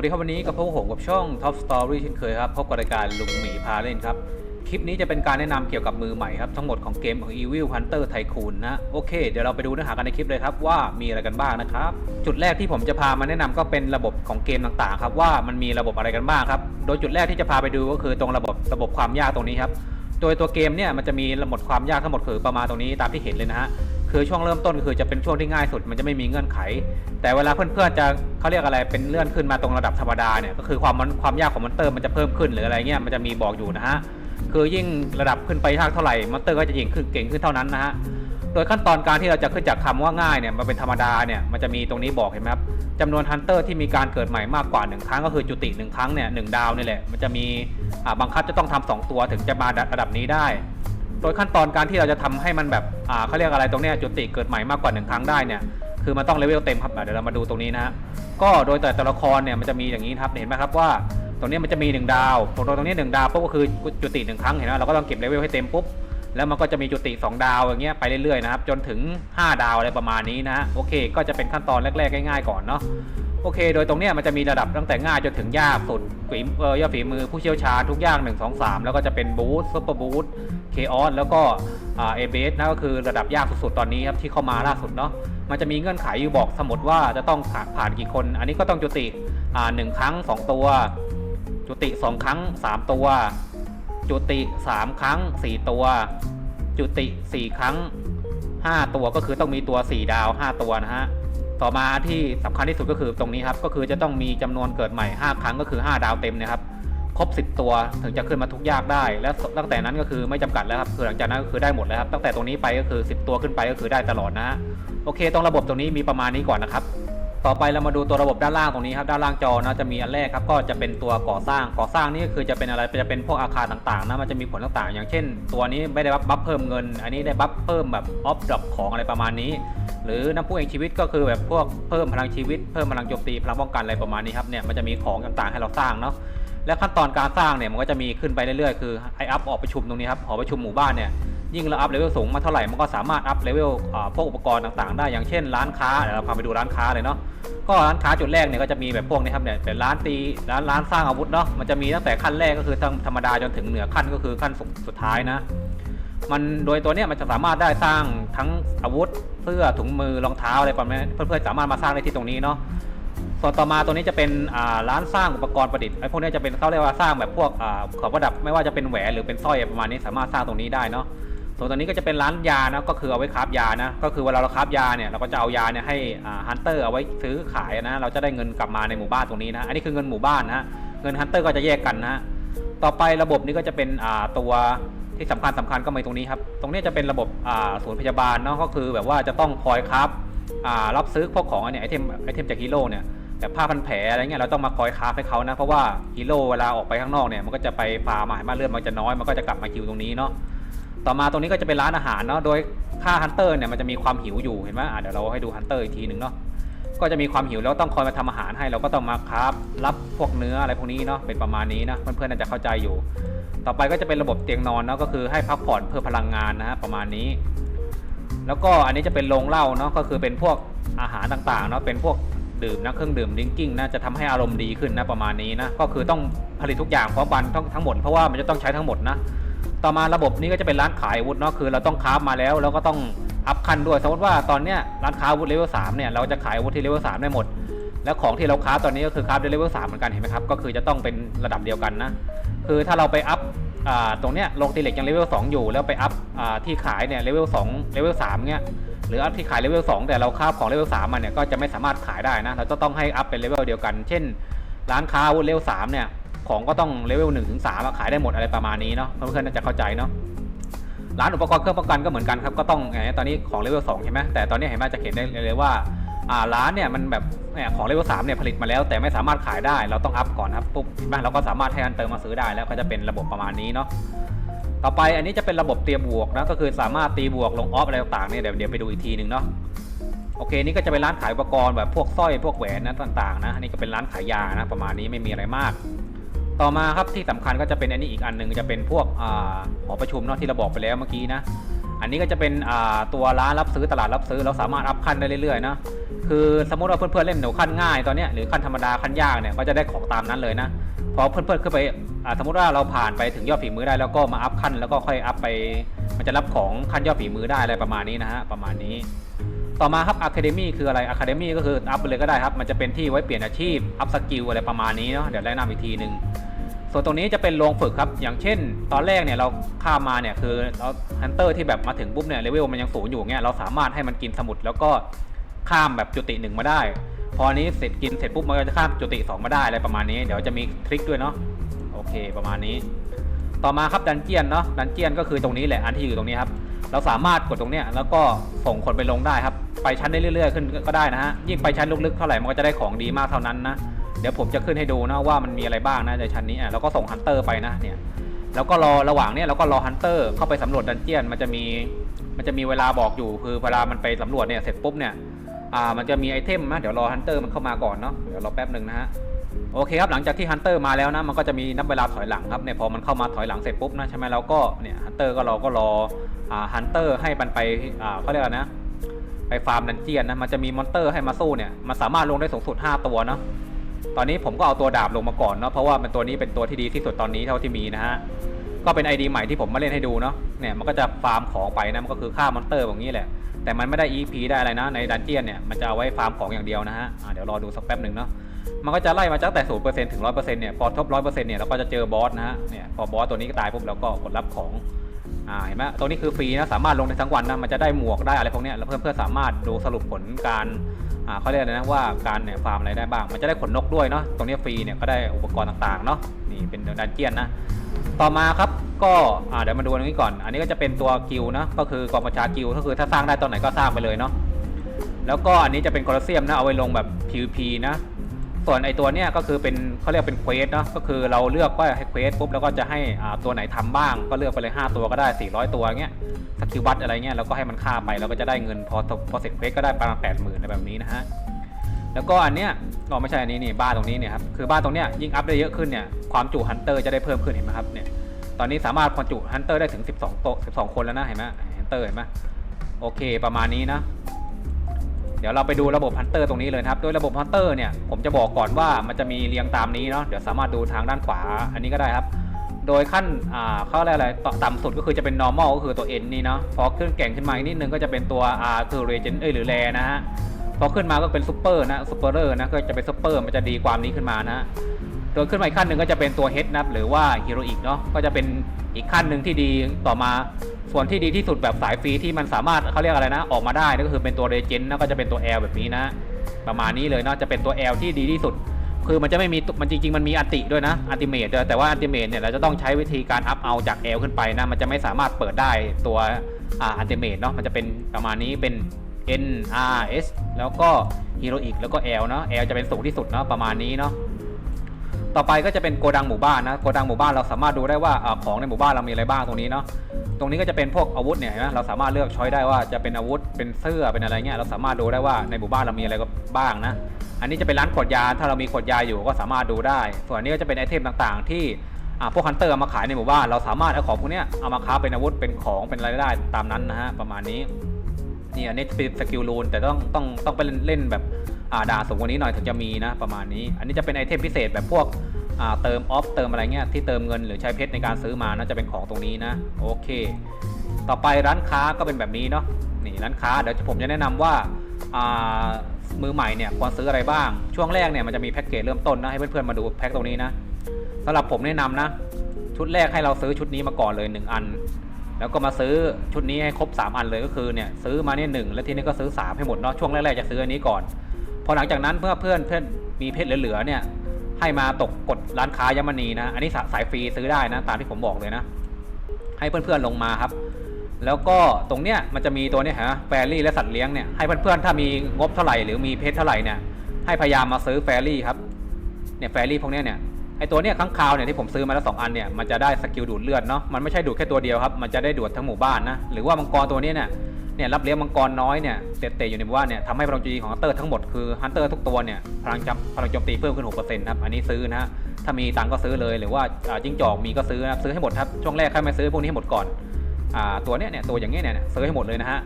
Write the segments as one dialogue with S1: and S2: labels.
S1: วัสดีครับวันนี้กับพวกผมกับช่อง Top Story เช่นเคยครับพบกับรายการลุงหมีพาเล่นครับ คลิปนี้จะเป็นการแนะนำเกี่ยวกับมือใหม่ครับ ทั้งหมดของเกมของ Evil Hunter Tycoon นะ โอเค เดี๋ยวเราไปดูเนื้อหากันในคลิปเลยครับ ว่ามีอะไรกันบ้างนะครับ จุดแรกที่ผมจะพามาแนะนำก็เป็นระบบของเกมต่างๆครับว่ามันมีระบบอะไรกันบ้างครับ โดยจุดแรกที่จะพาไปดูก็คือตรงระบบระบบความยากตรงนี้ครับโดยตัวเกมเนี่ยมันจะมีระบบความยากทั้งหมดคือประมาณตรงนี้ตามที่เห็นเลยนะฮะ คือช่วงเริ่มต้นก็คือจะเป็นช่วงที่ง่ายสุด มันจะไม่มีเงื่อนไข แต่เวลาเพื่อนๆจะเขาเรียกอะไรเป็นเลื่อนขึ้นมาตรงระดับธรรมดาเนี่ยก็คือความมันความยากของมอนเตอร์มันจะเพิ่มขึ้นหรืออะไรเงี้ยมันจะมีบอกอยู่นะฮะคือยิ่งระดับขึ้นไปยากเท่าไหร่มอนเตอร์ก็จะยิ่งขึ้นเก่งขึ้นเท่านั้นนะฮะโดยขั้นตอนการที่เราจะขึ้นจากคำว่าง่ายเนี่ยมาเป็นธรรมดาเนี่ยมันจะมีตรงนี้บอกเห็นไหมครับจำนวนฮันเตอร์ที่มีการเกิดใหม่มากกว่า 1 ครั้งก็คือจุติ 1 ครั้งเนี่ยหนึ่งดาวนี่แหละมันจะมีบังคับจะต้องทำสองตัวถึงจะมาระดับนี้ได้ โดยขั้นตอนการที่เราจะทำให้มันแบบอ่าเขาเรียกอะไรตรงเนี้ยจุติเกิดใหม่มากกว่า1ครั้งได้เนี่ยคือมันต้องเลเวลเต็มครับเดี๋ยวเรามาดูตรงนี้นะฮะก็โดยแต่ตัวละครเนี่ยมันจะมีอย่างนี้ครับเห็นไหมครับว่าตรงนี้มันจะมี 1 ดาวตรงตรงนี้ 1 ดาวปุ๊บก็คือจุติ1ครั้งเห็นไหมเราก็ต้องเก็บเลเวลให้เต็มปุ๊บ แล้วมันก็จะมีจุติ 2 ดาวอย่างเงี้ยไปเรื่อยๆนะครับจนถึง 5 ดาวอะไรประมาณนี้นะฮะโอเค ก็จะเป็นขั้นตอนแรกๆง่าย ๆ ก่อนเนาะโอเค โดยตรงเนี้ยมันจะมีระดับตั้งแต่ง่ายจนถึงยากสุดฝีเออยอดฝีมือผู้เชี่ยวชาญทุกอย่าง 1 2 3 แล้วก็จะเป็นบูสซุปเปอร์บูสเคออสแล้วก็อ่าเอเบสนะก็คือระดับยากสุดๆตอนนี้ครับที่เข้ามาล่าสุดเนาะมันจะมีเงื่อนไขอยู่บอกสมมติว่าจะต้องผ่านกี่คน อันนี้ก็ต้องจุติอ่าหนึ่งครั้ง 2 ตัว จุติ 2 ครั้ง 3 ตัว จุติ 3 ครั้ง 4 ตัว จุติ 4 ครั้ง 5 ตัวก็คือต้องมีตัว 4 ดาว 5 ตัวนะฮะต่อมาที่สำคัญที่สุดก็คือตรงนี้ครับก็คือจะต้องมีจำนวนเกิดใหม่ 5 ครั้งก็คือ 5 ดาวเต็มนะครับครบ 10 ตัวถึงจะขึ้นมาทุกยากได้ และตั้งแต่นั้นก็คือไม่จำกัดแล้วครับคือหลังจากนั้นก็คือได้หมดแล้วครับตั้งแต่ตรงนี้ไปก็คือ 10 ตัวขึ้นไปก็คือได้ตลอดนะฮะโอเคตรงระบบตรงนี้มีประมาณนี้ก่อนนะครับ ต่อไปเรามาดูตัวระบบด้านล่างตรงนี้ครับด้านล่างจอนะจะมีอันแรกครับก็จะเป็นตัวก่อสร้างก่อสร้างนี่ก็คือจะเป็นอะไรจะเป็นพวกอาคารต่างๆนะมันจะมีผลต่างๆ อย่างเช่น ตัวนี้ไม่ได้บัฟบัฟเพิ่มเงิน อันนี้ได้บัฟเพิ่มแบบออฟดรอปของอะไรประมาณนี้ หรือน้ำพุเองชีวิตก็คือแบบพวกเพิ่มพลังชีวิตเพิ่มพลังโจมตีพลังป้องกันอะไรประมาณนี้ครับเนี่ยมันจะมีของต่างๆให้เราสร้างเนาะและขั้นตอนการสร้างเนี่ยมันก็จะมีขึ้นไปเรื่อยๆ คือไออัพออกประชุมตรงนี้ครับหอประชุมหมู่บ้านเนี่ย ยิ่งเราอัพเลเวลสูงมาเท่าไหร่มันก็สามารถอัพเลเวลพวกอุปกรณ์ต่างๆ ได้อย่างเช่น ร้านค้าเดี๋ยวเราพาไปดูร้านค้าเลยเนาะก็ร้านค้าจุดแรกเนี่ยก็จะมีแบบพวกนี้ครับเนี่ยเป็นร้านตีร้านร้านสร้างอาวุธเนาะมันจะมีตั้งแต่ขั้นแรกก็คือธรรมดาจนถึงเหนือขั้นก็คือขั้นสุดสุดท้ายนะมันโดยตัวเนี้ยมันจะสามารถได้สร้างทั้งอาวุธเสื้อถุงมือรองเท้าอะไรประมาณนี้เพื่อนๆสามารถมาสร้างได้ที่ตรงนี้เนาะส่วนต่อมาตัวนี้จะเป็นร้านสร้างอุปกรณ์ประดิษฐ์ไอ้พวกนี้จะเป็นเขาเรียกว่าสร้างแบบพวกอของประดับไม่ว่าจะเป็นแหวนหรือเป็นสร้อยประมาณนี้สามารถสร้างตรงนี้ได้เนาะ ส่วนตัวนี้ก็จะเป็นร้านยานะก็คือเอาไว้คราฟยานะก็คือเวลาเราคราฟยาเนี่ยเราก็จะเอายาเนี่ยให้ฮันเตอร์เอาไว้ซื้อขายนะเราจะได้เงินกลับมาในหมู่บ้านตรงนี้นะอันนี้คือเงินหมู่บ้านนะเงินฮันเตอร์ก็จะแยกกันนะต่อไประบบนี้ก็จะเป็นตัวที่สำคัญสำคัญก็มีตรงนี้ครับตรงนี้จะเป็นระบบศูนย์พยาบาลเนาะก็คือแบบว่าจะต้องคอยคราฟอ่ารับซื้อพวกของอันเนี่ยไอเทมไอเทมจากฮีโร่เนี่ยแบบผ้าพันแผลอะไรเงี้ยเราต้องมาคอยคาให้เขานะเพราะว่าฮีโร่เวลาออกไปข้างนอกเนี่ยมันก็จะไปฟาร์มมาเห็นไหมาเลือดมันจะน้อยมันก็จะกลับมาคิวตรงนี้เนาะ ต่อมาตรงนี้ก็จะเป็นร้านอาหารเนาะ โดยค่าฮันเตอร์เนี่ยมันจะมีความหิวอยู่เห็นไหมเดี๋ยวเราให้ดูฮันเตอร์อีกทีหนึ่งเนาะ ก็จะมีความหิวแล้วต้องคอยมาทำอาหารให้เราก็ต้องมาคราฟรับพวกเนื้ออะไรพวกนี้เนาะ เป็นประมาณนี้นะ เพื่อนๆน่าจะเข้าใจอยู่ ต่อไปก็จะเป็นระบบเตียงนอนเนาะ ก็คือให้พักผ่อนเพื่อพลังงานนะฮะประมาณนี้ แล้วก็อันนี้จะเป็นโรงเหล้าเนาะ ก็คือเป็นพวกอาหารต่างๆเนาะ เป็นพวกดื่มนะเครื่องดื่มดิงกิ้งนะจะทำให้อารมณ์ดีขึ้นนะประมาณนี้นะ ก็คือต้องผลิตทุกอย่างพร้อมกันทั้งทั้งหมดเพราะว่ามันจะต้องใช้ทั้งหมดนะ ต่อมาระบบนี้ก็จะเป็นร้านขายอาวุธเนาะคือเราต้องครามาแล้วแล้วก็ต้องอัพคันด้วยสมมติว่าตอนเนี้ยร้านค้าอาวุธเลเวลสามเนี่ยเราจะขายอาวุธที่เลเวลสามได้หมด แล้วของที่เราคราตอนนี้ก็คือคราได้เลเวลสามเหมือนกันเห็นไหมครับก็คือจะต้องเป็นระดับเดียวกันนะคือถ้าเราไปอัพอตรงเนี้ยลงตีเหล็กยังเลเวล2อยู่ แล้วไปอัพอที่ขายเนี่ยเลเวล2เลเวล3เงี้ยหรืออัพที่ขายเลเวล2แต่เราค้าของเลเวล3มันเนี่ยก็จะไม่สามารถขายได้นะเราจะต้องให้อัพเป็นเลเวลเดียวกัน เช่น ร้านค้าอาวุธเลเวล3เนี่ย ของก็ต้องเลเวล1ถึง3อะขายได้หมดอะไรประมาณนี้เนาะเพื่อนๆน่าจะเข้าใจเนาะร้านอุปกรณ์เครื่องป้องกันก็เหมือนกันครับก็ต้องไงตอนนี้ของเลเวล2ใช่ไหมแต่ตอนนี้เห็นไหมจะเห็นได้เลยว่าอ่าร้านเนี่ยมันแบบของเลเวล3เนี่ยผลิตมาแล้ว แต่ไม่สามารถขายได้เราต้องอัพก่อนครับปุ๊บเห็นไหมเราก็สามารถให้อันเติมมาซื้อได้แล้วก็จะเป็นระบบประมาณนี้เนาะต่อไปอันนี้จะเป็นระบบเตรียมบวกนะก็คือสามารถตีบวกลงออฟอะไรต่างๆเนี่ยเดี๋ยวเดี๋ยวไปดูอีกทีหนึ่งเนาะโอเคนี่ก็จะเป็นร้านขายอุปกรณ์แบบพวกสร้อยพวกแหวนนะต่างๆนะนนี้ก็เป็นร้านขายยานะประมาณนี้ไม่มีอะไรมาก ต่อมาครับที่สำคัญก็จะเป็นอันนี้อีกอันหนึ่งจะเป็นพวกหอประชุมเนาะที่เราบอกไปแล้วเมื่อกี้นะอันนี้ก็จะเป็นตัวร้านรับซื้อตลาดรับซื้อเราสามารถอัพขั้นได้เรื่อยๆนะคือสมมติว่าเพื่อนๆเล่นหนูขั้นง่ายตอนนี้หรือขั้นธรรมดาขั้นยากเนี่ยก็จะได้ของตามนั้นเลยนะพอเพื่อนๆขึ้นไปสมมติว่าเราผ่านไปถึงยอดฝีมือได้แล้วก็มาอัพขั้นแล้วก็ค่อยอัพไป มันจะรับของขั้นยอดฝีมือได้อะไรประมาณนี้นะฮะประมาณนี้ ต่อมาครับ Academy คืออะไร Academy ก็คืออัพไปเลยก็ได้ครับมันจะเป็นที่ไว้เปลี่ยนอาชีพอัพสกิลอะไรประมาณนี้เนาะเดี๋ยวแนะนำอีกทีหนึ่ง ส่วนตรงนี้จะเป็นโรงฝึกครับ อย่างเช่น ตอนแรกเนี่ยเราข้ามมาเนี่ยคือเราฮันเตอร์ที่แบบมาถึงปุ๊บเนี่ยเลเวลมันยังสูงอยู่เงี้ยเราสามารถให้มันกินสมุดแล้วก็ข้ามแบบจุติหนึ่งมาได้ พออันนี้เสร็จกินเสร็จปุ๊บมันก็จะข้ามจุติสองมาได้อะไรประมาณนี้ เดี๋ยวจะมีทริคด้วยเนาะโอเคประมาณนี้ ต่อมาครับดันเจียนเนาะดันเจียนก็คือตรงนี้แหละอันที่อยู่ตรงนี้ครับเราสามารถกดตรงเนี้ยแล้วก็ส่งคนไปลงได้ครับ ไปชั้นได้เรื่อย ๆ ขึ้นก็ได้นะฮะยิ่งไปชั้นลึกๆเท่าไหร่มันก็จะได้ของดีมากเท่านั้นนะ เดี๋ยวผมจะขึ้นให้ดูนะว่ามันมีอะไรบ้างนะในชั้นนี้อะแล้วก็ส่งฮันเตอร์ไปนะเนี่ยแล้วก็รอระหว่างเนี้ยเราก็รอฮันเตอร์เข้าไปสำรวจดันเจียนมันจะมีมันจะมีเวลาบอกอยู่คือเวลามันไปสำรวจเนี่ยเสร็จปุ๊บเนี่ยอ่ามันจะมีไอเทมนะเดี๋ยวรอฮันเตอร์มันเข้ามาก่อนเนาะเดี๋ยวรอแป๊บหนึ่งนะฮะโอเคครับหลังจากที่ฮันเตอร์มาแล้วนะมันก็จะมีนับเวลาถอยหลังครับเนี่ยพอมันเข้ามาถอยหลังเสร็จปุ๊บนะใช่ไหมเราก็เนี่ยฮันเตอร์ก็รอก็รออ่าฮันเตอร์ให้มันไปอ่าเขาเรียกนะไปฟาร์มดันเจียนนะมันจะมีมอนเตอร์ให้มาสู้เนี่ยมันสามารถลงได้สูงสุด 5 ตัวเนาะ ตอนนี้ผมก็เอาตัวดาบลงมาก่อนเนาะเพราะว่าเป็นตัวนี้เป็นตัวที่ดีที่สุดตอนนี้เท่าที่มีนะฮะก็เป็น ID ใหม่ที่ผมมาเล่นให้ดูเนาะเนี่ยมันก็จะฟาร์มของไปนะมันก็คือฆ่ามอนเตอร์แบบนี้แหละ แต่มันไม่ได้ EP ได้อะไรนะในดันเจียนเนี่ยมันจะเอาไว้ฟาร์มของอย่างเดียวนะฮะอ่าเดี๋ยวรอดูสักแป๊บหนึ่งเนาะมันก็จะไล่มาจากแต่ศูนย์เปอร์เซ็นต์ถึงร้อยเปอร์เซ็นต์เนี่ยพอทบร้อยเปอร์เซ็นต์เนี่ยเราก็จะเจอบอสนะฮะเนี่ยพอบอสตัวนี้ก็ตายปุ๊บเราก็กดรับของอ่าเห็นไหมตัวนี้คือฟรีนะสามารถลงได้ทั้งวันนะมันจะได้หมวกได้อะไรพวกเนี้ยแล้วเพื่อนๆสามารถดูสรุปผลการ เขาเรียกอะไรนะว่าการเนี่ยฟาร์มอะไรได้บ้าง มันจะได้ขนนกด้วยเนาะตรงนี้ฟรีเนี่ยก็ได้อุปกรณ์ต่างๆเนาะนี่เป็นดันเจียนนะต่อมาครับก็เดี๋ยวมาดูตรงนี้ก่อน อันนี้ก็จะเป็นตัวกิลนะก็คือกองประชากิลก็คือถ้าสร้างได้ตอนไหนก็สร้างไปเลยเนาะแล้วก็อันนี้จะเป็นโคลอเซียมนะเอาไว้ลงแบบ PVP นะ ส่วนไอตัวเนี้ยก็คือเป็นเขาเรียกเป็นเควสเนาะก็คือเราเลือกว่าให้เควสปุ๊บแล้วก็จะให้อ่าตัวไหนทำบ้าง ก็เลือกไปเลย 5 ตัวก็ได้ 400 ตัวเงี้ยสกิลบัตอะไรเงี้ยแล้วก็ให้มันฆ่าไปแล้วก็จะได้เงินพอพอเสร็จเควสก็ได้ประมาณแปดหมื่นอะไรแบบนี้นะฮะแล้วก็อันเนี้ยก็ไม่ใช่อันนี้นี่บ้านตรงนี้เนี่ยครับคือบ้านตรงเนี้ยยิ่งอัพได้เยอะขึ้นเนี่ยความจุฮันเตอร์จะได้เพิ่มขึ้นเห็นไหมครับเนี่ยตอนนี้สามารถความจุฮันเตอร์ได้ถึง 12โต๊ะ12 คนแล้วนะเห็นไหมฮันเตอร์เห็นไหมโอเค ประมาณนี้นะ เดี๋ยวเราไปดูระบบฮันเตอร์ตรงนี้เลยครับโดยระบบฮันเตอร์เนี่ยผมจะบอกก่อนว่ามันจะมีเรียงตามนี้เนาะเดี๋ยวสามารถดูทางด้านขวาอันนี้ก็ได้ครับ โดยขั้นอ่าเข้าอะไรต่ำสุดก็คือจะเป็น normal ก็คือตัว n นี่เนาะพอขึ้นแก่งขึ้นมาอีกนิดนึงก็จะเป็นตัว r คือ regent เอ้ยหรือแรนะฮะพอขึ้นมาก็เป็น super นะ super นะก็จะเป็น super มันจะดีความนี้ขึ้นมานะ ฮะโดยขึ้นมาอีกขั้นหนึ่งก็จะเป็นตัว head นะครับหรือว่า heroic เนาะก็จะเป็นอีกขั้นหนึ่งที่ดีต่อมาส่วนที่ดีที่สุดแบบสายฟรีที่มันสามารถเขาเรียกอะไรนะ ออกมาได้นั่นก็คือเป็นตัวเรเจนนะก็จะเป็นตัว L แบบนี้นะ ประมาณนี้เลยเนาะจะเป็นตัว L ที่ดีที่สุด คือมันจะไม่มีมันจริง ๆ มันมีอัติด้วยนะอัติเมตแต่ว่าอัติเมตเนี่ยเราจะต้องใช้วิธีการอัพเอาจาก L ขึ้นไปนะมันจะไม่สามารถเปิดได้ตัวอ่าอัติเมตเนาะมันจะเป็นประมาณนี้เป็น N R S แล้วก็ Heroic แล้วก็ L เนาะ L จะเป็นสูงที่สุดเนาะประมาณนี้เนาะ ต่อไปก็จะเป็นโกดังหมู่บ้านนะโกดังหมู่บ้านเราสามารถดูได้ว่าของในหมู่บ้านเรามีอะไรบ้างตรงนี้เนาะตรงนี้ก็จะเป็นพวกอาวุธเนี่ยนไหมเราสามารถเลือกช้อยได้ว่าจะเป็นอาวุธเป็นเสื้อเป็นอะไรเงี้ยเราสามารถดูได้ว่าในหมู่บ้านเรามีอะไรบ้างนะอันนี้จะเป็นร้านขวดยาถ้าเรามีขวดยาอยู่ก็สามารถดูได้ ส่วนนี้ก็จะเป็นไอเทมต่างๆ ที่พวกฮันเตอร์เอามาขายในหมู่บ้านเราสามารถเอาของพวกเนี้ยเอามาค้าเป็นอาวุธเป็นของเป็นอะไรได้ตามนั้นนะฮะประมาณนี้นี่อันนี้เป็นสกิลรูนแต่ต้องต้องต้องไปเล่นแบบ อ่าด่าสูงกว่านี้หน่อยถึงจะมีนะประมาณนี้ อันนี้จะเป็นไอเทมพิเศษแบบพวกอ่าเติมออฟเติมอะไรเงี้ยที่เติมเงินหรือใช้เพชรในการซื้อมานะจะเป็นของตรงนี้นะโอเค ต่อไปร้านค้าก็เป็นแบบนี้เนาะนี่ร้านค้าเดี๋ยวผมจะแนะนำว่าอ่ามือใหม่เนี่ยควรซื้ออะไรบ้าง ช่วงแรกเนี่ยมันจะมีแพ็กเกจเริ่มต้นนะให้เพื่อนๆมาดูแพ็กตรงนี้นะสำหรับผมแนะนำนะ ชุดแรกให้เราซื้อชุดนี้มาก่อนเลย 1 อัน แล้วก็มาซื้อชุดนี้ให้ครบ 3 อันเลยก็คือเนี่ยซื้อมาเนี่ยหนึ่งแล้วทีนี้ก็ซื้อ 3 ให้หมดเนาะช่วงแรกๆจะซื้ออันนี้ก่อน อหลังจากนั้นเพื่อเพื่อนเพื่อนมีเพชรเหลือๆเนี่ย ให้มาตกกดร้านค้ายมณีนะ อันนี้สายฟรีซื้อได้นะ ตามที่ผมบอกเลยนะ ให้เพื่อนๆลงมาครับ แล้วก็ตรงเนี้ยมันจะมีตัวเนี้ยฮะแฟรี่และสัตว์เลี้ยงเนี่ยให้เพื่อนๆถ้ามีงบเท่าไหร่หรือมีเพชรเท่าไหร่เนี่ยให้พยายามมาซื้อแฟรี่ครับเนี่ยแฟรี่พวกเนี้ยเนี่ยไอตัวเนี้ยค้างคาวเนี่ยที่ผมซื้อมาแล้วสองอันเนี่ยมันจะได้สกิลดูดเลือดเนาะมันไม่ใช่ดูดแค่ตัวเดียวครับ มันจะได้ดูดทั้งหมู่บ้านนะหรือว่ามังกรตัวเนี้ยเนี่ย เนี่ยรับเลี้ยงมังกรน้อยเนี่ยเตะๆอยู่ในบ้านเนี่ยทำให้พลังโจมตีของฮันเตอร์ทั้งหมดคือฮันเตอร์ทุกตัวเนี่ยพลังจำพลังโจมตีเพิ่มขึ้น6%ครับอันนี้ซื้อนะฮะถ้ามีตังก็ซื้อเลยหรือว่าจิ้งจอกมีก็ซื้อนะครับซื้อให้หมดครับช่วงแรกใครไม่ซื้อพวกนี้ให้หมดก่อนอ่าตัวเนี้ยเนี่ยตัวอย่างเงี้ยเนี่ยซื้อให้หมดเลยนะฮะ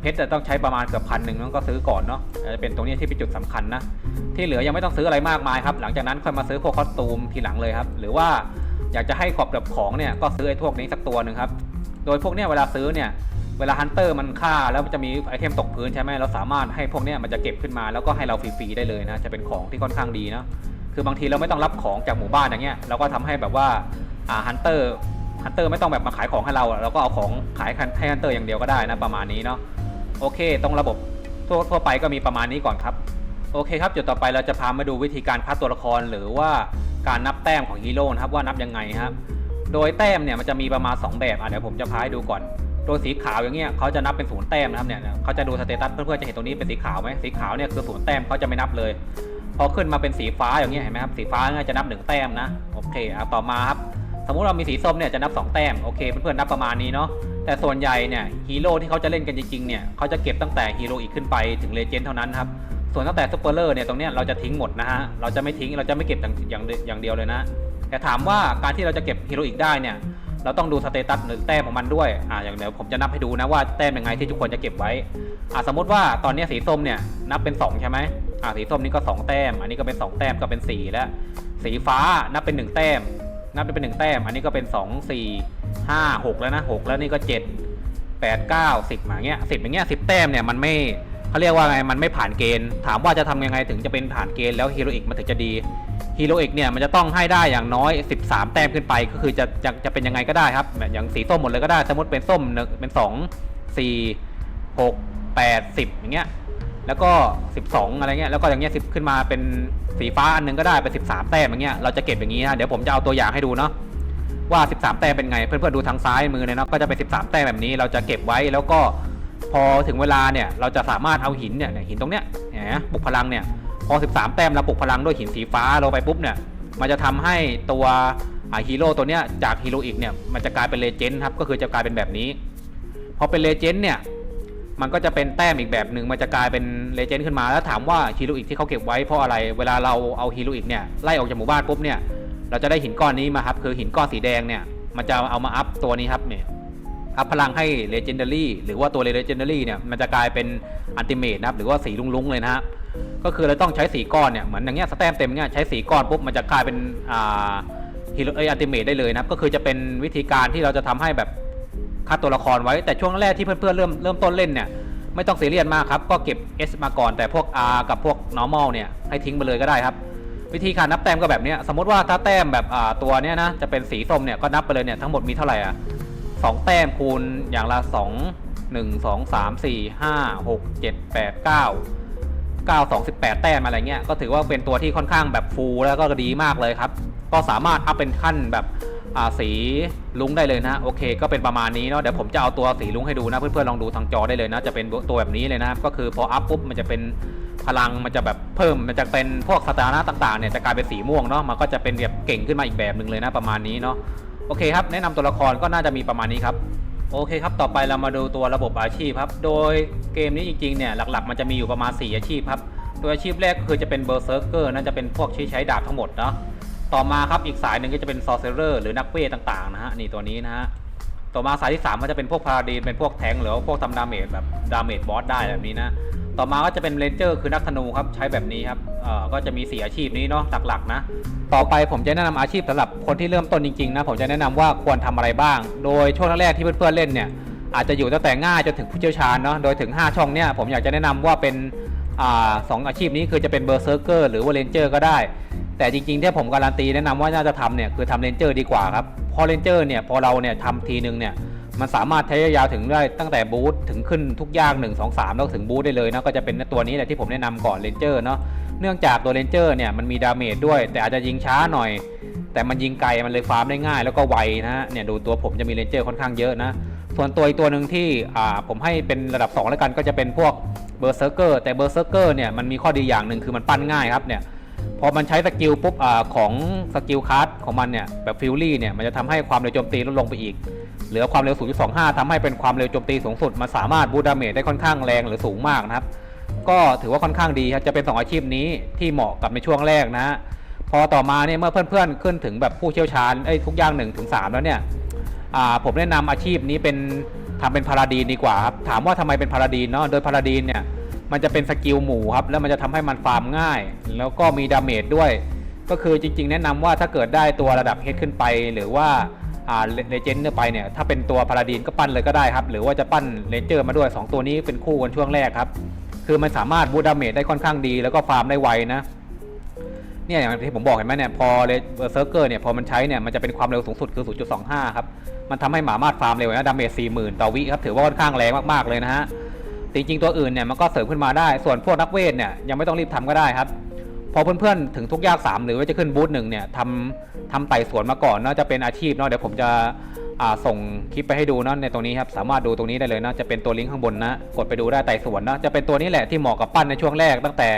S1: เพชรจะต้องใช้ประมาณเกือบพันหนึ่งแล้วก็ซื้อก่อนเนาะจะเป็นตรงนี้ที่เป็นจุดสำคัญนะที่เหลือยังไม่ต้องซื้ออะไรมากมายครับหลังจากนั้นค่อยมาซื้อพวกคอสตูมทีหลังเลยครับหรือว่าอยากจะให้ขอบแบบของเนี่ยก็ซื้อไอ้พวกนี้สักตัวหนึ่งครับโดยพวกเนี้ยเวลาซื้อเนี่ย เวลาฮันเตอร์มันฆ่าแล้วมันจะมีไอเทมตกพื้นใช่ไหมเราสามารถให้พวกเนี้ยมันจะเก็บขึ้นมาแล้วก็ให้เราฟรีๆได้เลยนะจะเป็นของที่ค่อนข้างดีเนาะคือบางทีเราไม่ต้องรับของจากหมู่บ้านอย่างเงี้ยเราก็ทำให้แบบว่าอ่าฮันเตอร์ฮันเตอร์ไม่ต้องแบบมาขายของให้เราเราก็เอาของขายให้ฮันเตอร์อย่างเดียวก็ได้นะประมาณนี้เนาะโอเค ตรงระบบทั่วทั่วไปก็มีประมาณนี้ก่อนครับโอเคครับจุดต่อไปเราจะพามาดูวิธีการคัดตัวละครหรือว่าการนับแต้มของฮีโร่นะครับว่านับยังไงครับโดยแต้มเนี่ยมันจะมีประมาณ 2 แบบอะเดี๋ยวผมจะพาให้ดูก่อน โดยสีขาวอย่างเงี้ยเขาจะนับเป็นศูนย์แต้มนะครับเนี่ยเขาจะดูสเตตัสเพื่อนๆจะเห็นตรงนี้เป็นสีขาวไหมสีขาวเนี่ยคือศูนย์แต้มเขาจะไม่นับเลย พอขึ้นมาเป็นสีฟ้าอย่างเงี้ยเห็นไหมครับสีฟ้าเนี่ยจะนับหนึ่งแต้มนะโอเคเอาต่อมาครับสมมุติเรามีสีส้มเนี่ยจะนับ 2 แต้มโอเคเพื่อนๆนับประมาณนี้เนาะแต่ส่วนใหญ่เนี่ยฮีโร่ที่เขาจะเล่นกันจริงๆเนี่ยเขาจะเก็บตั้งแต่ฮีโร่อีกขึ้นไปถึงเลเจนด์เท่านั้นครับส่วนตั้งแต่ซูเปอร์เลอร์เนี่ยตรงเนี้ยเราจะทิ้งหมดนะฮะเราจะไม่ทิ้งเราจะไม่เก็บอย่างอย่างเดียวเลยนะ แต่ถามว่าการที่เราจะเก็บฮีโร่อีกได้เนี่ย เราต้องดูสเตตัสหรือแต้มของมันด้วยอ่าอย่างเดี๋ยวผมจะนับให้ดูนะว่าแต้มยังไงที่ทุกคนจะเก็บไว้อ่าสมมติว่าตอนนี้สีส้มเนี่ยนับเป็น 2 ใช่ไหมอ่าสีส้มนี่ก็ 2 แต้ม อันนี้ก็เป็น 2 แต้มก็เป็น 4 แล้ว สีฟ้านับเป็น 1 แต้ม นับเป็น1แต้ม อันนี้ก็เป็น 2 4 5 6 แล้วนะ 6 แล้วนี่ก็ 7 8 9 10อย่างเงี้ย10อย่างเงี้ย10 แต้มเนี่ยมันไม่เขาเรียกว่าไงมันไม่ผ่านเกณฑ์ ถามว่าจะทำยังไงถึงจะเป็นผ่านเกณฑ์แล้วฮีโรอีกมันถึงจะดี ฮีโร่เอกเนี่ยมันจะต้องให้ได้อย่างน้อย 13 แต้มขึ้นไปก็คือจะจะจะเป็นยังไงก็ได้ครับแบบอย่างสีส้มหมดเลยก็ได้ สมมติเป็นส้มหนึ่งเป็น 2 4 6 8 10 อย่างเงี้ยแล้วก็ 12 อะไรเงี้ยแล้วก็อย่างเงี้ย10 ขึ้นมาเป็นสีฟ้าอันหนึงก็ได้เป็น13 แต้มอย่างเงี้ยเราจะเก็บอย่างงี้นะเดี๋ยวผมจะเอาตัวอย่างให้ดูเนาะว่า 13 แต้มเป็นไง เพื่อนๆดูทางซ้ายมือเลยเนาะก็จะเป็น 13 แต้มแบบนี้เราจะเก็บไว้แล้วก็พอถึงเวลาเนี่ยเราจะสามารถเอาหินเนี่ยหินตรงเนี้ยเห็นไหมปลุกพลังเนี่ย พอ 13 แต้มเราปลุกพลังด้วยหินสีฟ้าลงไปปุ๊บเนี่ย มันจะทำให้ตัวฮีโร่ตัวเนี้ยจากฮีโร่อีกเนี่ยมันจะกลายเป็นเลเจนด์ครับก็คือจะกลายเป็นแบบนี้ พอเป็นเลเจนด์เนี่ยมันก็จะเป็นแต้มอีกแบบหนึ่งมันจะกลายเป็นเลเจนด์ขึ้นมาแล้วถามว่าฮีโร่อีกที่เขาเก็บไว้เพราะอะไรเวลาเราเอาฮีโร่อีกเนี่ยไล่ออกจากหมู่บ้านปุ๊บเนี่ยเราจะได้หินก้อนนี้มาครับคือหินก้อนสีแดงเนี่ยมันจะเอามาอัพตัวนี้ครับเนี่ย อัพพลังให้ Legendary หรือว่าตัว Legendary เนี่ยมันจะกลายเป็น Ultimate นะครับหรือว่าสีลุ้งๆเลยนะฮะก็คือเราต้องใช้สีก้อนเนี่ยเหมือนอย่างเงี้ยสแตมเต็มเงี้ยใช้สีก้อนปุ๊บมันจะกลายเป็นอ่าฮีโร่เออัลติเมทได้เลยนะครับก็คือจะเป็นวิธีการที่เราจะทำให้แบบคัดตัวละครไว้แต่ช่วงแรกที่เพื่อนๆเริ่มเริ่มต้นเล่นเนี่ยไม่ต้องซียเรียสมากครับ ก็เก็บ S มาก่อนแต่พวก R กับพวก normal เนี่ยให้ทิ้งไปเลยก็ได้ครับ วิธีการนับแต้มก็แบบนี้สมมติว่าถ้าแต้มแบบตัวเนี้ยนะจะเป็นสีส้มเนี่ยก็นับไปเลยเนี่ยทั้งหมดมีเท่าไหร่อะ สองแต้มคูณอย่างละสองหนึ่งสองสามสี่ห้าหกเจ็ดแปดเก้าเก้าสองสิบแปดแต้มอะไรเงี้ย ก็ถือว่าเป็นตัวที่ค่อนข้างแบบฟูลแล้วก็ดีมากเลยครับ ก็สามารถอัพเป็นขั้นแบบอาสีลุงได้เลยนะโอเค ก็เป็นประมาณนี้เนาะเดี๋ยวผมจะเอาตัวสีลุงให้ดูนะ เพื่อนๆลองดูทางจอได้เลยนะ จะเป็นตัวแบบนี้เลยนะครับก็คือพออัพปุ๊บมันจะเป็นพลังมันจะแบบเพิ่มมันจะเป็นพวกสถานะต่างๆเนี่ยจะกลายเป็นสีม่วงเนาะมันก็จะเป็นแบบเก่งขึ้นมาอีกแบบหนึ่งเลยนะประมาณนี้เนาะ โอเคครับ แนะนำตัวละครก็น่าจะมีประมาณนี้ครับ โอเคครับ ต่อไปเรามาดูตัวระบบอาชีพครับ โดยเกมนี้จริงๆ เนี่ย หลักๆ มันจะมีอยู่ประมาณ 4 อาชีพครับโดยอาชีพแรกก็คือจะเป็นเบอร์เซอร์เกอร์นั่นจะเป็นพวกที่ใช้ดาบทั้งหมดเนาะ ต่อมาครับ อีกสายหนึ่งก็จะเป็นซอ r เซอร์หรือนักเวทต่างๆ นะฮะ นี่ตัวนี้นะฮะ ต่อมาสายที่3ก็จะเป็นพวกพาราดีน เป็นพวกแทงหรือว่าพวกทำดาเมจแบบดาเมจบอสได้แบบนี้นะ ต่อมาก็จะเป็นเรนเจอร์คือนักธนูครับใช้แบบนี้ครับเอ่อก็จะมี4อาชีพนี้เนาะหลักๆนะ ต่อไปผมจะแนะนำอาชีพสำหรับคนที่เริ่มต้นจริงๆนะผมจะแนะนำว่าควรทำอะไรบ้าง โดยช่วงแรกๆที่เพื่อนๆเล่นเนี่ยอาจจะอยู่ตั้งแต่ง่ายจนถึงผู้เชี่ยวชาญเนาะโดยถึง 5 ช่องเนี่ยผมอยากจะแนะนำว่าเป็นอสองอาชีพนี้คือจะเป็นเบอร์เซอร์เกอร์หรือว่าเรนเจอร์ก็ได้ แต่จริงๆที่ผมการันตีแนะนำว่าน่าจะทำเนี่ยคือทำเรนเจอร์ดีกว่าครับเพอเรนเจอร์เนี่ยพอเราเนี่ยทำทีนึงเนี่ย มันสามารถใช้ยาวถึงได้ตั้งแต่บูทถึงขึ้นทุกอย่าง1 2 3 แล้วถึงบูทได้เลยนะก็จะเป็นตัวนี้แหละที่ผมแนะนำก่อนเรนเจอร์เนาะเนื่องจากตัวเรนเจอร์เนี่ยมันมีดาเมจด้วย แต่อาจจะยิงช้าหน่อย แต่มันยิงไกลมันเลยฟาร์มได้ง่าย แล้วก็ไวนะฮะเนี่ยดูตัวผมจะมีเรนเจอร์ค่อนข้างเยอะนะส่วนตัวอีกตัวหนึ่งที่ผมให้เป็นระดับ 2 แล้วกันก็จะเป็นพวกเบอร์เซอร์เกอร์แต่เบอร์เซอร์เกอร์เนี่ยมันมีข้อดีอย่างหนึ่งคือมันปั้นง่ายครับเนี่ยพอมันใช้สกิลปุ๊บอของสกิลคัสของมันเนี่ยแบบฟิลลี่เนี่ยมันจะทำให้ความเร็วโจมตีลดลงไปอีก เหลือความเร็ว 0.25ทำให้เป็นความเร็วโจมตีสูงสุด มันสามารถบูดาเมจได้ค่อนข้างแรงหรือสูงมากนะครับ ก็ถือว่าค่อนข้างดีครับ จะเป็น 2 อาชีพนี้ที่เหมาะกับในช่วงแรกนะ พอต่อมาเนี่ยเมื่อเพื่อนๆ ขึ้นถึงแบบผู้เชี่ยวชาญไอ้ทุกอย่าง1ถึง3แล้วเนี่ยผมแนะนำอาชีพนี้เป็นทำเป็นพาราดีนดีกว่าครับ ถามว่าทำไมเป็นพาราดีนเนาะ โดยพาราดีนเนี่ยมันจะเป็นสกิลหมู่ครับ แล้วมันจะทำให้มันฟาร์มง่าย แล้วก็มีดาเมจด้วย ก็คือจริง ๆ แนะนำว่าถ้าเกิดได้ตัวระดับเฮดขึ้นไปหรือว่า เลเจนด์ไปเนี่ยถ้าเป็นตัวพาราดีนก็ปั้นเลยก็ได้ครับ หรือว่าจะปั้นเลนเจอร์มาด้วย 2 ตัวนี้เป็นคู่กันช่วงแรกครับ คือมันสามารถบูดาเมจได้ค่อนข้างดี แล้วก็ฟาร์มได้ไวนะเนี่ยอย่างที่ผมบอกเห็นไหมเนี่ยพอเลเซอร์เกอร์เนี่ยพอมันใช้เนี่ยมันจะเป็นความเร็วสูงสุดคือ 0.25 ครับ มันทำให้หมามารถฟาร์มเร็วนะดาเมจ40,000 ต่อวิครับถือว่าค่อนข้างแรงมากๆเลยนะฮะจริงๆตัวอื่นเนี่ยมันก็เสริมขึ้นมาได้ส่วนพวกนักเวทเนี่ยยังไม่ต้องรีบทำก็ได้ครับ พอเพื่อนๆถึงทุกยาก 3 หรือว่าจะขึ้นบูธหนึ่งเนี่ยทำทำไต่สวนมาก่อนเนาะจะเป็นอาชีพเนาะเดี๋ยวผมจะส่งคลิปไปให้ดูเนาะในตรงนี้ครับสามารถดูตรงนี้ได้เลยนะจะเป็นตัวลิงก์ข้างบนนะกดไปดูได้ไต่สวนเนาะจะเป็นตัวนี้แหละที่เหมาะกับปั้นในช่วงแรกตั้งแต่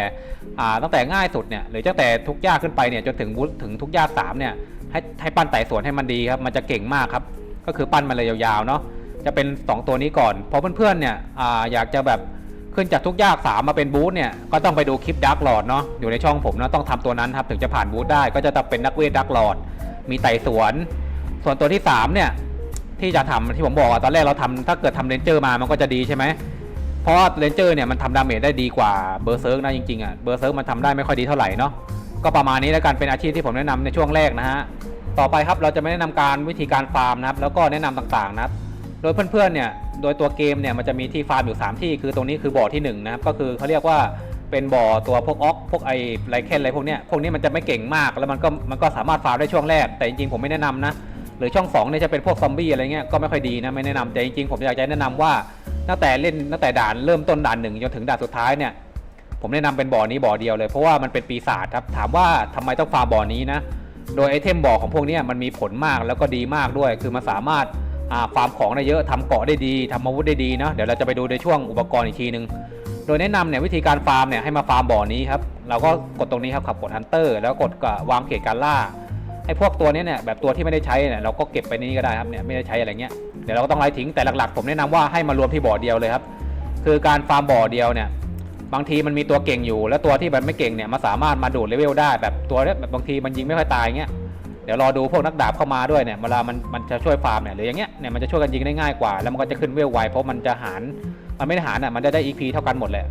S1: ตั้งแต่ง่ายสุดเนี่ยหรือตั้งแต่ทุกยากขึ้นไปเนี่ยจนถึงบูธถึงทุกยากสามเนี่ยให้ให้ปั้นไต่สวนให้มันดีครับมันจะเก่งมากครับก็คือปั้นมันเลยยาวๆเนาะจะเป็น 2 ตัวนี้ก่อนพอเพื่อนๆเนี่ยออยากจะแบบ ขึ้นจากทุกยาก3มาเป็นบูธเนี่ยก็ต้องไปดูคลิปดักหลอดเนาะอยู่ในช่องผมนะต้องทำตัวนั้นครับถึงจะผ่านบูธได้ก็จะต้องเป็นนักเวทดักหลอดมีไต่สวน ส่วนตัวที่3เนี่ยที่จะทำที่ผมบอกอะตอนแรกเราทำถ้าเกิดทำเลนเจอร์มามันก็จะดีใช่ไหมเพราะเลนเจอร์เนี่ยมันทำดาเมจได้ดีกว่าเบอร์เซิร์กนะจริงๆอะเบอร์เซิร์กมันทำได้ไม่ค่อยดีเท่าไหร่เนาะก็ประมาณนี้แล้วกันเป็นอาชีพที่ผมแนะนำในช่วงแรกนะฮะต่อไปครับเราจะไม่แนะนำการวิธีการฟาร์มนะครับแล้วก็แนะนำต่างๆนะครับ โดยเพื่อนๆเนี่ยโดยตัวเกมเนี่ยมันจะมีที่ฟาร์มอยู่ 3 ที่คือตรงนี้คือบ่อที่1นะครับก็คือเขาเรียกว่าเป็นบ่อตัวพวกออกพวกไอไรเคนอะไรพวกเนี้ยพวกนี้มันจะไม่เก่งมากแล้วมันก็มันก็สามารถฟาร์มได้ช่วงแรก แต่จริงๆผมไม่แนะนำนะหรือช่อง2เนี่ยจะเป็นพวกซอมบี้อะไรเงี้ยก็ไม่ค่อยดีนะไม่แนะนำแต่จริงๆผมอยากจะแนะนำว่าตั้งแต่เล่นตั้งแต่ด่านเริ่มต้นด่านหนึ่งจนถึงด่านสุดท้ายเนี่ยผมแนะนำเป็นบ่อนี้บ่อเดียวเลยเพราะว่ามันเป็นปีศาจครับถามว่าทำไมต้องฟาร์มบ่อนี้นะโดยไอเทมบ่อของพวกนี้มันมีผลมากแล้วก็ดีมากด้วย คือมันสามารถ ฟาร์มของได้เยอะทำเกาะได้ดีทำอาวุธได้ดีนะเดี๋ยวเราจะไปดูในช่วงอุปกรณ์อีกทีนึง โดยแนะนำเนี่ยวิธีการฟาร์มเนี่ยให้มาฟาร์มบ่อนี้ครับเราก็กดตรงนี้ครับขับกดฮันเตอร์แล้วกดวางเขตการล่าไอ้พวกตัวนี้เนี่ยแบบตัวที่ไม่ได้ใช้เนี่ยเราก็เก็บไปในนี้ก็ได้ครับเนี่ยไม่ได้ใช้อะไรเงี้ยเดี๋ยวเราก็ต้องไล่ทิ้งแต่หลักๆ ผมแนะนำว่าให้มารวมที่บ่อเดียวเลยครับคือการฟาร์มบ่อเดียวเนี่ยบางทีมันมีตัวเก่งอยู่ แล้วตัวที่มันไม่เก่งเนี่ยมันสามารถมาดูดเลเวลได้แบบตัวเนี้ยแบบบางทีมันยิงไม่ค่อยตายเงี้ย เดี๋ยวรอดูพวกนักดาบเข้ามาด้วยเนี่ยเวลามันมันจะช่วยฟาร์มเนี่ยหรืออย่างเงี้ยเนี่ยมันจะช่วยกันยิงได้ง่ายกว่า แล้วมันก็จะขึ้นเวลไวเพราะมันจะหารมันไม่ได้หารอะมันจะได้ EP เท่ากันหมดแหละ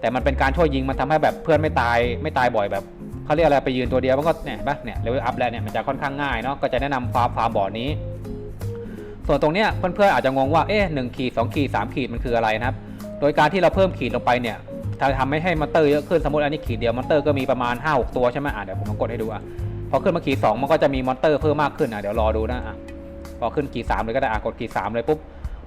S1: แต่มันเป็นการช่วยยิงมันทำให้แบบเพื่อนไม่ตายไม่ตายบ่อยแบบเขาเรียกอะไรไปยืนตัวเดียวมันก็เนี่ยนปะเนี่ยเลเวลอัพแล้วเนี่ยมันจะค่อนข้างง่ายเนาะก็จะแนะนำฟาร์มฟาร์มบ่อนี้ ส่วนตรงเนี้ยเพื่อนๆอาจจะงงว่าเอ๊ะหนึ่งขีดสองขีดสามขีดมันคืออะไรนะครับ โดยการที่เราเพิ่มขีดลงไปเนี่ยทำให้ให้มอนเตอร์เยอะขึ้นสมมติอันนี้ขีดเดียวมอนเตอร์ก็มีประมาณ5-6ตัวใช่ไหมอะเดี๋ยวผมลองกดให้ดูอะ พอขึ้นมาขีด2มันก็จะมีมอนเตอร์เพิ่มมากขึ้นอะเดี๋ยวรอดูนะอะพอขึ้นขีด3เลยก็ได้อะกดขีด3เลยปุ๊บ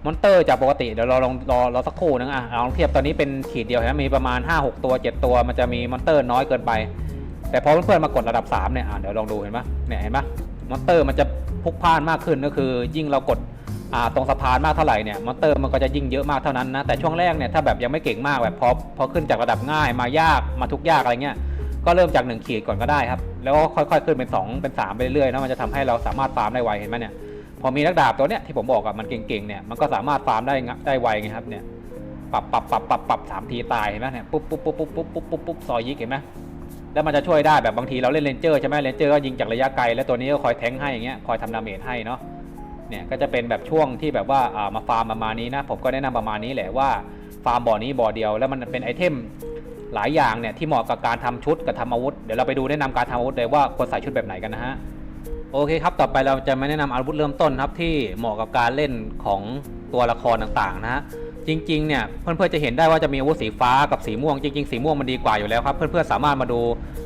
S1: มอนเตอร์จากปกติเดี๋ยวเราลองรอรอสักครู่นึงอะลองเทียบตอนนี้เป็นขีดเดียวเห็นไหมมีประมาณ 5-6 ตัว 7 ตัวมันจะมีมอนเตอร์น้อยเกินไป แต่พอเพื่อนๆมากดระดับ3เนี่ยอะเดี๋ยวลองดูเห็นปะเนี่ยเห็นปะมอนเตอร์มันจะพุกพ่านมากขึ้นก็คือ ยิ่งเรากดอ่าตรงสะพานมากเท่าไหร่เนี่ยมอนเตอร์มันก็จะยิ่งเยอะมากเท่านั้นนะแต่ช่วงแรกเนี่ยถ้าแบบยังไม่เก่งมากแบบพอพอขึ้นจากระดับง่ายมายากมาทุกยากอะไรเงี้ย ก็เริ่มจาก1ขีดก่อนก็ได้ครับแล้วก็ค่อยๆขึ้นเป็น 2 เป็น 3 ไปเรื่อยๆนะมันจะทำให้เราสามารถฟาร์มได้ไวเห็นไหมเนี่ยพอมีนักดาบตัวเนี้ยที่ผมบอกอะมันเก่งๆเนี่ยมันก็สามารถฟาร์มได้งะได้ไวไงครับเนี่ยปรับปรับปรับปรับปรับสามทีตายเห็นไหมเนี่ยปุ๊บปุ๊บปุ๊บปุ๊บปุ๊บปุ๊บปุ๊บปุ๊บซอยยิกเห็นไหมแล้วมันจะช่วยได้แบบบางทีเราเล่นเลนเจอร์ใช่ไหมเลนเจอร์ก็ยิงจากระยะไกลแล้วตัวนี้ก็คอยแทงให้อย่างเงี้ยคอยทำดาเมจให้เนาะเนี่ยก็จะเป็นแบบช่วงที่แบบว่าอ่ามาฟาร์มประมาณนี้นะผมก็แนะนำประมาณนี้แหละว่าฟาร์มบ่อนี้บ่อเดียวแล้วมันเป็นไอเทม หลายอย่างเนี่ยที่เหมาะกับการทำชุดกับทำอาวุธ เดี๋ยวเราไปดูแนะนำการทำอาวุธเลยว่าควรใส่ชุดแบบไหนกันนะฮะโอเคครับ ต่อไปเราจะมาแนะนำอาวุธเริ่มต้นครับที่เหมาะกับการเล่นของตัวละครต่างๆนะฮะจริงๆเนี่ยเพื่อนๆจะเห็นได้ว่าจะมีอาวุธสีฟ้ากับสีม่วงจริงๆสีม่วงมันดีกว่าอยู่แล้วครับ เพื่อนๆสามารถมาดู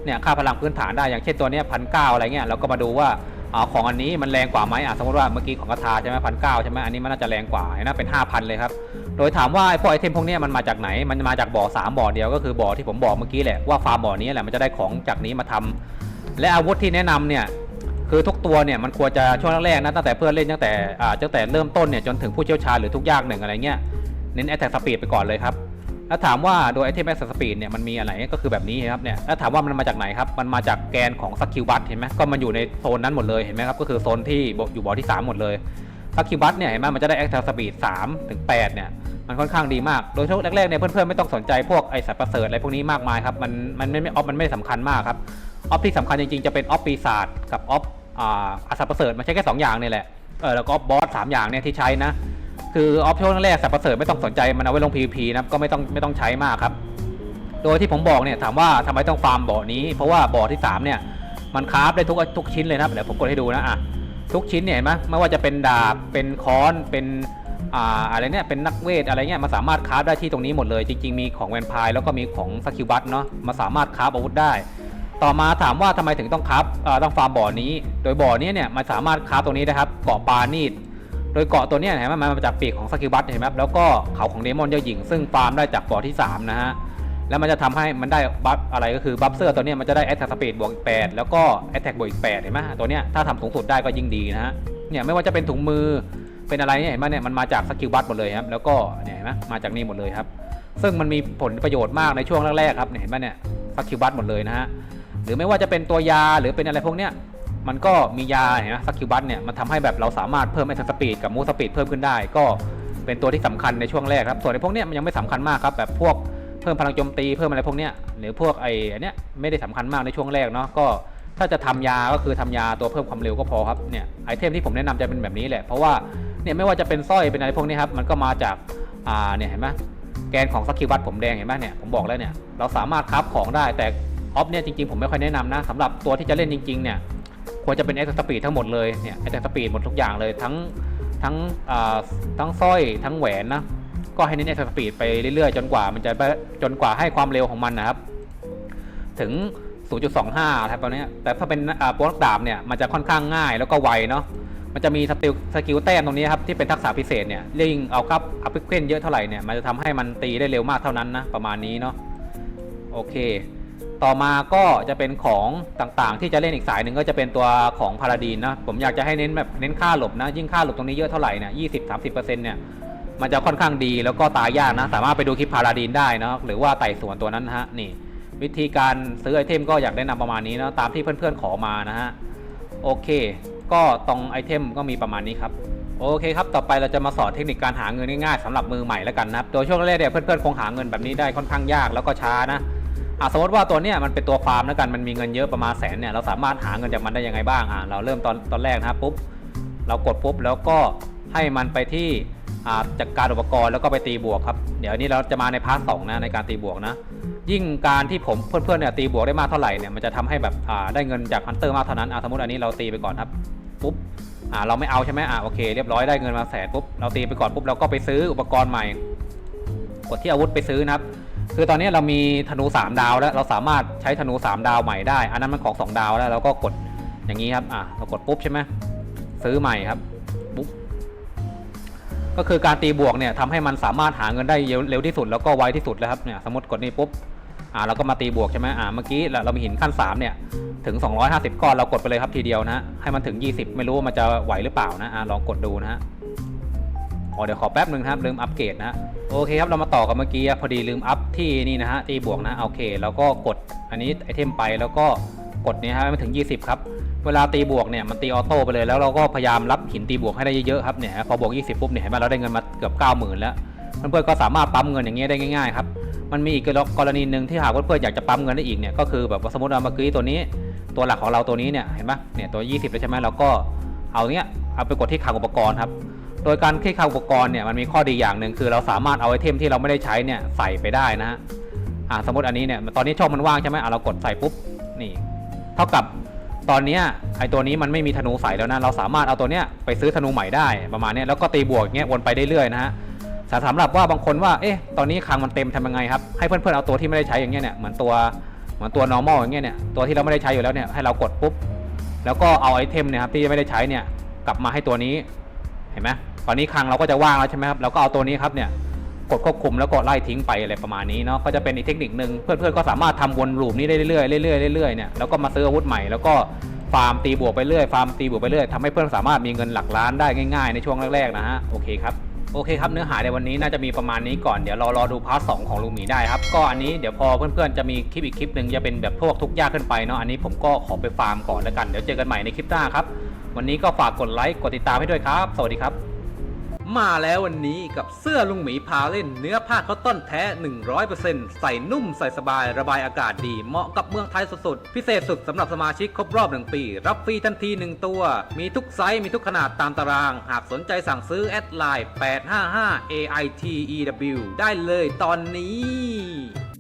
S1: เนี่ยค่าพลังพื้นฐานได้อย่างเช่นตัวเนี้พันเก้าอะไรเงี้ยเราก็มาดูว่าอของอันนี้มันแรงกว่าไหมอะสมมติว่าเมื่อกี้ของกระทาใช่ไหมพันเก้าใช่ไหมอันนี้มันน่าจะแรงกว่าเห็นะเป็น 5,000 เลยครับ โดยถามว่าไอ้พวกไอเทมพวกนี้มันมาจากไหน มันมาจากบ่อสามบ่อเดียวก็คือบ่อที่ผมบอกเมื่อกี้แหละว่าฟาร์มบ่อนี้แหละมันจะได้ของจากนี้มาทำและอาวุธที่แนะนำเนี่ยคือทุกตัวเนี่ยมันควรจะช่วงแรกๆนะตั้งแต่เพื่อนเล่นตั้งแต่อ่าตั้งแต่เริ่มต้นเนี่ยจนถึงผู้เชี่ยวชาญหรือทุกยากหนึ่งอะไรเงี้ยเน้น attack speed ไปก่อนเลยครับแล้วถามว่าโดยไอเทม attack speed เนี่ยมันมีอะไรก็คือแบบนี้ครับเนี่ยแล้วถามว่ามันมาจากไหนครับมันมาจากแกนของสกิลบัตเห็นไหมก็มันอยู่ในโซนนั้นหมดเลยเห็นไหมครับก็คือโซนที่อยู่บ่อที่ 3 หมดเลยสกิลบัตเนี่ยเห็นไหมมันจะได้ attack speed 3ถึง8เนี่ย มันค่อนข้างดีมาก โดยช่วงแรกๆเนี่ยเพื่อนๆไม่ต้องสนใจพวกไอสัตว์ประเสริฐอะไรพวกนี้มากมายครับ มันมันไม่ออฟมันไม่สำคัญมากครับ ออฟที่สำคัญจริงๆจะเป็นออฟปีศาจกับออฟอ่าอสัตว์ประเสริฐมันใช้แค่2อย่างเนี่ยแหละ เออแล้วก็บอสสามอย่างเนี่ยที่ใช้นะ คือออฟชั่นแรกสับประเสริฐไม่ต้องสนใจมันเอาไว้ลง PVP นะก็ไม่ต้องไม่ต้องใช้มากครับ โดยที่ผมบอกเนี่ยถามว่าทำไมต้องฟาร์มบ่อนี้ เพราะว่าบ่อที่ 3 เนี่ยมันคราฟได้ทุกทุกชิ้นเลยนะครับเดี๋ยวผมกดให้ดูนะอะทุกชิ้นเนี่ยเห็นไหมไม่ว่าจะเป็นดาบเป็นค้อนเป็น อ่าอะไรเนี่ยเป็นนักเวทอะไรเงี้ยมันสามารถคราฟได้ที่ตรงนี้หมดเลย จริง ๆ มีของแวนพายแล้วก็มีของสกิลบัตเนาะมาสามารถคราฟอาวุธได้ ต่อมาถามว่าทำไมถึงต้องคราฟต้องฟาร์มบ่อนี้ โดยบ่อนี้เนี่ยมันสามารถคราฟตรงนี้นะครับเกาะปานีดโดยเกาะตัวเนี้ยเห็นไหมมันมาจากปีกของสกิลบัตเห็นไหมแล้วก็เขาของเดมอนเจ้าหญิง ซึ่งฟาร์มได้จากบ่อที่ 3 นะฮะแล้วมันจะทำให้มันได้บัฟอะไรก็คือบัฟเซอร์ตัวเนี้ยมันจะได้แอตแทกสปีดบวกอีก8แล้วก็แอตแทกบวกอีก8เห็นไหมตัวเนี้ยถ้าทำสูงสุดได้ก็ยิ่งดีนะฮะเนี่ยไม่ว่าจะเป็นถุงมือ เป็นอะไรเนี่ยเห็นไหมเนี่ยมันมาจากสกิลบัตหมดเลยครับแล้วก็เนี่ยเห็นไหมมาจากนี่หมดเลยครับ ซึ่งมันมีผลประโยชน์มากในช่วงแรกๆครับเนี่ยเห็นไหมเนี่ยสกิลบัตหมดเลยนะฮะหรือไม่ว่าจะเป็นตัวยาหรือเป็นอะไรพวกเนี้ยมันก็มียาเห็นไหมสกิลบัตเนี่ยมันทำให้แบบเราสามารถเพิ่มไอทัสปีดกับมูสปีดเพิ่มขึ้นได้ ก็เป็นตัวที่สำคัญในช่วงแรกครับส่วนในพวกเนี้ยมันยังไม่สำคัญมากครับแบบพวกเพิ่มพลังโจมตีเพิ่มอะไรพวกเนี้ยหรือพวกไอ้อันเนี้ยไม่ได้สำคัญมากในช่วงแรกเนาะก็ถ้าจะทำยาก็คือทำยาตัวเพิ่มความเร็วก็พอครับเนี่ยไอเทมที่ผมแนะนำจะเป็นแบบนี้แหละเพราะว่า เนี่ยไม่ว่าจะเป็นสร้อยเป็นอะไรพวกนี้ครับมันก็มาจากอ่าเนี่ยเห็นไหมแกนของสกิลบัตผมแดงเห็นไหมเนี่ยผมบอกแล้วเนี่ยเราสามารถคราฟของได้แต่ออฟเนี่ยจริงๆผมไม่ค่อยแนะนำนะสำหรับตัวที่จะเล่นจริงๆเนี่ยควรจะเป็นแอ t สปีดทั้งหมดเลยเนี่ยแอ t สปีดหมดทุกอย่างเลยทั้งทั้งอ่าทั้งสร้อยทั้งแหวนนะก็ให้เน้นแอ t สปีดไปเรื่อยๆ จนกว่ามันจะจนกว่าให้ความเร็วของมันนะครับ ถึง 0.25ครับตอนนี้แต่ถ้าเป็นอ่าโปรนักดาบเนี่ยมันจะค่อนข้างง่ายแล้วก็ไวเนาะ มันจะมีสกิลสกิลแต้มตรงนี้ครับที่เป็นทักษะพิเศษเนี่ยยิ่งเอาครับอัพเควเยอะเท่าไหร่เนี่ยมันจะทำให้มันตีได้เร็วมากเท่านั้นนะประมาณนี้เนาะโอเค ต่อมาก็จะเป็นของต่างๆ ที่จะเล่นอีกสายหนึ่งก็จะเป็นตัวของพาราดีนนะผมอยากจะให้เน้นแบบเน้นค่าหลบนะยิ่งค่าหลบตรงนี้เยอะเท่าไหร่เนี่ยยี่สิบสามสิบเปอร์เซ็นต์เนี่ยมันจะค่อนข้างดีแล้วก็ตายยากนะสามารถไปดูคลิปพาราดีนได้นะหรือว่าไต่สวนตัวนั้นฮะนี่ วิธีการซื้อไอเทมก็อยากแนะนำประมาณนี้นะตามที่เพื่อนๆขอมานะฮะโอเค ก็ตรงไอเทมก็มีประมาณนี้ครับโอเคครับต่อไปเราจะมาสอนเทคนิคการหาเงินง่ายๆสำหรับมือใหม่แล้วกันนะครับโดยช่วงแรกเนี่ยเพื่อนๆคงหาเงินแบบนี้ได้ค่อนข้างยากแล้วก็ช้านะอะสมมติว่าตัวเนี้ยมันเป็นตัวฟาร์มแล้วกันมันมีเงินเยอะประมาณแสนเนี่ยเราสามารถหาเงินจากมันได้ยังไงบ้างอะเราเริ่มตอนตอนแรกนะครับปุ๊บเรากดปุ๊บแล้วก็ให้มันไปที่อ่าจัดการอุปกรณ์แล้วก็ไปตีบวกครับ เดี๋ยวนนี้เราจะมาในพาร์ทสองนะในการตีบวกนะ ยิ่งการที่ผมเพื่อนๆเนี่ยตีบวกได้มากเท่าไหร่เนี่ยมันจะทำให้แบบได้เงินจากฮันเตอร์มากเท่านั้นสมมติอันนี้เราตีไปก่อนครับปุ๊บเราไม่เอาใช่ไหมอะโอเคเรียบร้อยได้เงินมาแสนปุ๊บเราตีไปก่อนปุ๊บเราก็ไปซื้ออุปกรณ์ใหม่ กดที่อาวุธไปซื้อนะครับคือตอนนี้เรามีธนู 3 ดาวแล้วเราสามารถใช้ธนู 3 ดาวใหม่ได้ อันนั้นมันของ2ดาวแล้วเราก็กดอย่างนี้ครับอะเรากดปุ๊บใช่ไหมซื้อใหม่ครับปุ๊บก็คือการตีบวกเนี่ยทำให้มันสามารถหาเงินได้เร็วเร็วที่สุดแล้วก็ไวที่สุดแล้วครับเนี่ยสมมติกดนี่ปุ๊บ อ่าเราก็มาตีบวกใช่ไหมอ่าเมื่อกี้เราเรามีหินขั้น3เนี่ยถึง 250 ก้อนเรากดไปเลยครับทีเดียวนะฮะให้มันถึง 20 ไม่รู้ว่ามันจะไหวหรือเปล่านะอ่าลองกดดูนะฮะอ๋อเดี๋ยวขอแป๊บหนึ่งครับลืมอัปเกรดนะโอเคครับเรามาต่อกับเมื่อกี้พอดีลืมอัพที่นี่นะฮะที่บวกนะโอเคแล้วก็กดอันนี้ไอเทมไปแล้วก็กดนี้ฮะไม่ถึง 20 ครับ เวลาตีบวกเนี่ยมันตีออโต้ไปเลยแล้วเราก็พยายามรับหินตีบวกให้ได้เยอะๆครับเนี่ยพอบวก 20 ปุ๊บเนี่ยเห็นไหมเราได้เงินมาเกือบ 90,000 แล้วเพื่อนๆก็สามารถปั๊มเงินอย่างเงี้ยได้ง่ายๆครับ มันมีอีกกรณีหนึ่งที่หากเพื่อนๆอยากจะปั๊มเงินได้อีกเนี่ยก็คือแบบว่าสมมติว่าเมื่อกี้ตัวนี้ตัวหลักของเราตัวนี้เนี่ยเห็นปะเนี่ยตัว 20เลยใช่ไหมเราก็เอาเนี้ยเอาไปกดที่คลังอุปกรณ์ครับโดยการคลิกข้าอุปกรณ์เนี่ยมันมีข้อดีอย่างหนึ่งคือเราสามารถเอาไอเทมที่เราไม่ได้ใช้เนี่ยใส่ไปได้นะฮะอ่าสมมติอันนี้เนี่ยตอนนี้ช่องมันว่างใช่ไหมอ่าเรากดใส่ปุ๊บนี่ เท่ากับตอนนี้ไอตัวนี้มันไม่มีธนูใส่แล้วนะเราสามารถเอาตัวเนี้ยไปซื้อธนูใหม่ได้ประมาณเนี้ยแล้วก็ตีบวกเงี้ยวนไปเรื่อยๆนะฮะ สำหรับว่าบางคนว่า เอ๊ะ ตอนนี้คลังมันเต็มทำยังไงครับ ให้เพื่อนๆเอาตัวที่ไม่ได้ใช้อย่างเงี้ยเนี่ย เหมือนตัว เหมือนตัว normal อย่างเงี้ยเนี่ย ตัวที่เราไม่ได้ใช้อยู่แล้วเนี่ย ให้เรากดปุ๊บ แล้วก็เอาไอเทมเนี่ยครับที่ไม่ได้ใช้เนี่ย กลับมาให้ตัวนี้ เห็นไหมตอนนี้คลังเราก็จะว่างแล้วใช่ไหมครับ เราก็เอาตัวนี้ครับเนี่ย กดควบคุมแล้วก็ไล่ทิ้งไปอะไรประมาณนี้เนาะ ก็จะเป็นอีกเทคนิคหนึ่งเพื่อนๆก็สามารถทำวนลูปนี้ได้เรื่อยๆเรื่อยๆเรื่อยๆเนี่ย แล้วก็มาซื้ออาวุธใหม่แล้วก็ฟาร์มตีบวกไปเรื่อย ฟาร์มตีบวกไปเรื่อยทำให้เพื่อนสามารถมีเงินหลักล้านได้ง่ายๆในช่วงแรกๆนะฮะ โอเคครับ โอเคครับเนื้อหาในวันนี้น่าจะมีประมาณนี้ก่อนเดี๋ยวเรารอดูพาร์ทสของลุงหมีได้ครับก็อันนี้เดี๋ยวพอเพื่อนๆจะมีคลิปอีกคลิปหนึ่งจะเป็นแบบพวกทุกยากขึ้นไปเนาะอันนี้ผมก็ขอไปฟาร์มก่อนแล้วกันเดี๋ยวเจอกันใหม่ในคลิปหน้าครับวันนี้ก็ฝากกดไลค์กดติดตามให้ด้วยครับ สวัสดีครับ มาแล้ววันนี้กับเสื้อลุงหมีพาเล่นเนื้อผ้าเขาต้นแท้ 100%ใส่นุ่มใส่สบายระบายอากาศดี เหมาะกับเมืองไทยสุดๆ พิเศษสุดสำหรับสมาชิกครบรอบ 1 ปี รับฟรีทันที 1 ตัว มีทุกไซส์ มีทุกขนาดตามตาราง หากสนใจสั่งซื้อ แอดไลน์855 AITEW ได้เลยตอนนี้